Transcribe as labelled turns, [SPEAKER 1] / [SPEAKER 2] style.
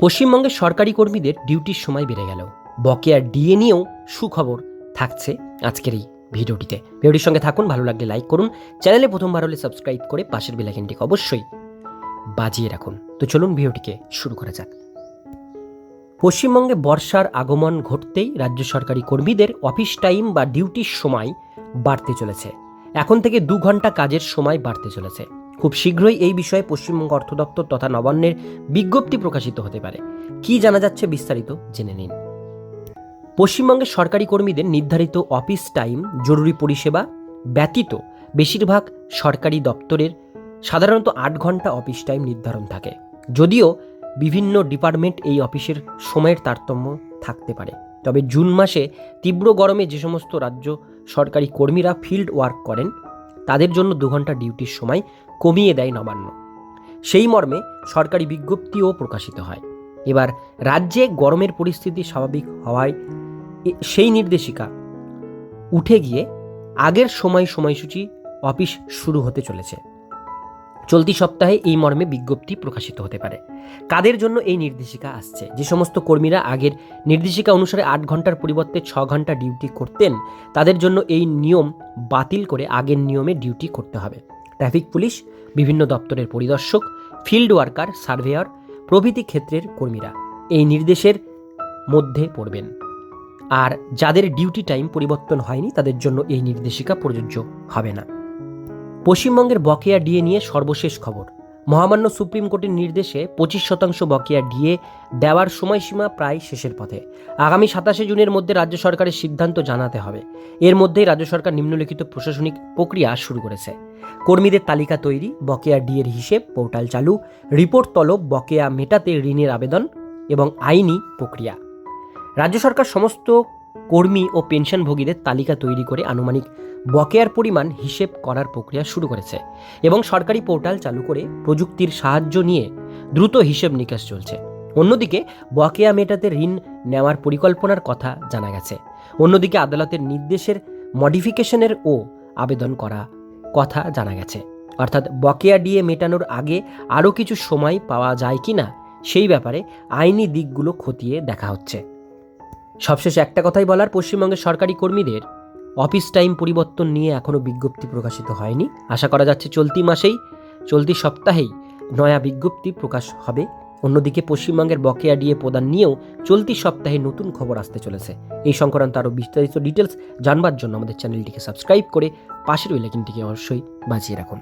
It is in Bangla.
[SPEAKER 1] পশ্চিমবঙ্গের সরকারি কর্মীদের ডিউটির সময় বেড়ে গেল। বকেয়া ডিএ নিয়েও সুখবর থাকছে আজকের এই ভিডিওটিতে। ভিডিওটির সঙ্গে থাকুন, ভালো লাগলে লাইক করুন। চ্যানেলে প্রথমবার হলে সাবস্ক্রাইব করে পাশের বেলাইকনটিকে অবশ্যই বাজিয়ে রাখুন। তো চলুন ভিডিওটিকে শুরু করা যাক। পশ্চিমবঙ্গে বর্ষার আগমন ঘটতেই রাজ্য সরকারি কর্মীদের অফিস টাইম বা ডিউটির সময় বাড়তে চলেছে। এখন থেকে দু ঘণ্টা কাজের সময় বাড়তে চলেছে। খুব শীঘ্রই এই বিষয়ে পশ্চিমবঙ্গ অর্থ দপ্তর তথা নবান্নের বিজ্ঞপ্তি প্রকাশিত হতে পারে। কি জানা যাচ্ছে বিস্তারিত জেনে নিন। পশ্চিমবঙ্গের সরকারি কর্মীদের নির্ধারিত অফিস টাইম, জরুরি পরিষেবা ব্যতীত বেশিরভাগ সরকারি দপ্তরের সাধারণত আট ঘণ্টা অফিস টাইম নির্ধারণ থাকে। যদিও বিভিন্ন ডিপার্টমেন্ট এই অফিসের সময়ের তারতম্য থাকতে পারে। তবে জুন মাসে তীব্র গরমে যে সমস্ত রাজ্য সরকারি কর্মীরা ফিল্ড ওয়ার্ক করেন তাদের জন্য দু ঘণ্টা ডিউটির সময় কমিয়ে দেয় নবান্ন। সেই মর্মে সরকারি বিজ্ঞপ্তিও প্রকাশিত হয়। এবার রাজ্যে গরমের পরিস্থিতি স্বাভাবিক হওয়ায় সেই নির্দেশিকা উঠে গিয়ে আগের সময় সময়সূচি অফিস শুরু হতে চলেছে। চলতি সপ্তাহে এই মর্মে বিজ্ঞপ্তি প্রকাশিত হতে পারে। কাদের জন্য এই নির্দেশিকা আসছে? যে সমস্ত কর্মীরা আগের নির্দেশিকা অনুসারে আট ঘণ্টার পরিবর্তে ছ ঘণ্টা ডিউটি করতেন, তাদের জন্য এই নিয়ম বাতিল করে আগের নিয়মে ডিউটি করতে হবে। ট্রাফিক পুলিশ, বিভিন্ন দপ্তরের পরিদর্শক, ফিল্ড ওয়ার্কার, সার্ভেয়ার, প্রভৃতি ক্ষেত্রের কর্মীরা এই নির্দেশের মধ্যে পড়বেন। আর যাদের ডিউটি টাইম পরিবর্তন হয়নি, তাদের জন্য এই নির্দেশিকা প্রযোজ্য হবে না। পশ্চিমবঙ্গের বকেয়া ডিএ নিয়ে সর্বশেষ খবর। মহামান্য সুপ্রিম কোর্টের নির্দেশে পঁচিশ শতাংশ বকেয়া ডিএ দেওয়ার সময়সীমা প্রায় শেষের পথে। আগামী সাতাশে জুনের মধ্যে রাজ্য সরকারের সিদ্ধান্ত জানাতে হবে। এর মধ্যেই রাজ্য সরকার নিম্নলিখিত প্রশাসনিক প্রক্রিয়া শুরু করেছে। কর্মীদের তালিকা তৈরি, বকেয়া ডিএর হিসেব, পোর্টাল চালু, রিপোর্ট তলব, বকেয়া মেটাতে ঋণের আবেদন এবং আইনি প্রক্রিয়া। রাজ্য সরকার সমস্ত কর্মী ও পেনশনভোগীদের তালিকা তৈরি করে আনুমানিক বকেয়ার পরিমাণ হিসেব করার প্রক্রিয়া শুরু করেছে এবং সরকারি পোর্টাল চালু করে প্রযুক্তির সাহায্য নিয়ে দ্রুত হিসেব নিকাশ চলছে। অন্যদিকে, বকেয়া মেটাতে ঋণ নেওয়ার পরিকল্পনার কথা জানা গেছে। অন্যদিকে, আদালতের নির্দেশের মডিফিকেশনের ও আবেদন করা কথা জানা গেছে। অর্থাৎ, বকেয়া ডিএ মেটানোর আগে আরও কিছু সময় পাওয়া যায় কি না সেই ব্যাপারে আইনি দিকগুলো খতিয়ে দেখা হচ্ছে। সবশেষে একটা কথাই বলার, পশ্চিমবঙ্গের সরকারি কর্মীদের অফিস টাইম পরিবর্তন নিয়ে এখনও বিজ্ঞপ্তি প্রকাশিত হয়নি। আশা করা যাচ্ছে চলতি মাসেই, চলতি সপ্তাহেই নয়া বিজ্ঞপ্তি প্রকাশ হবে। অন্যদিকে পশ্চিমবঙ্গের বকেয়া ডিএ প্রদান নিয়েও চলতি সপ্তাহে নতুন খবর আসতে চলেছে। এই সংক্রান্ত আরও বিস্তারিত ডিটেলস জানবার জন্য আমাদের চ্যানেলটিকে সাবস্ক্রাইব করে পাশের ওই লেকিনটিকে অবশ্যই বাঁচিয়ে রাখুন।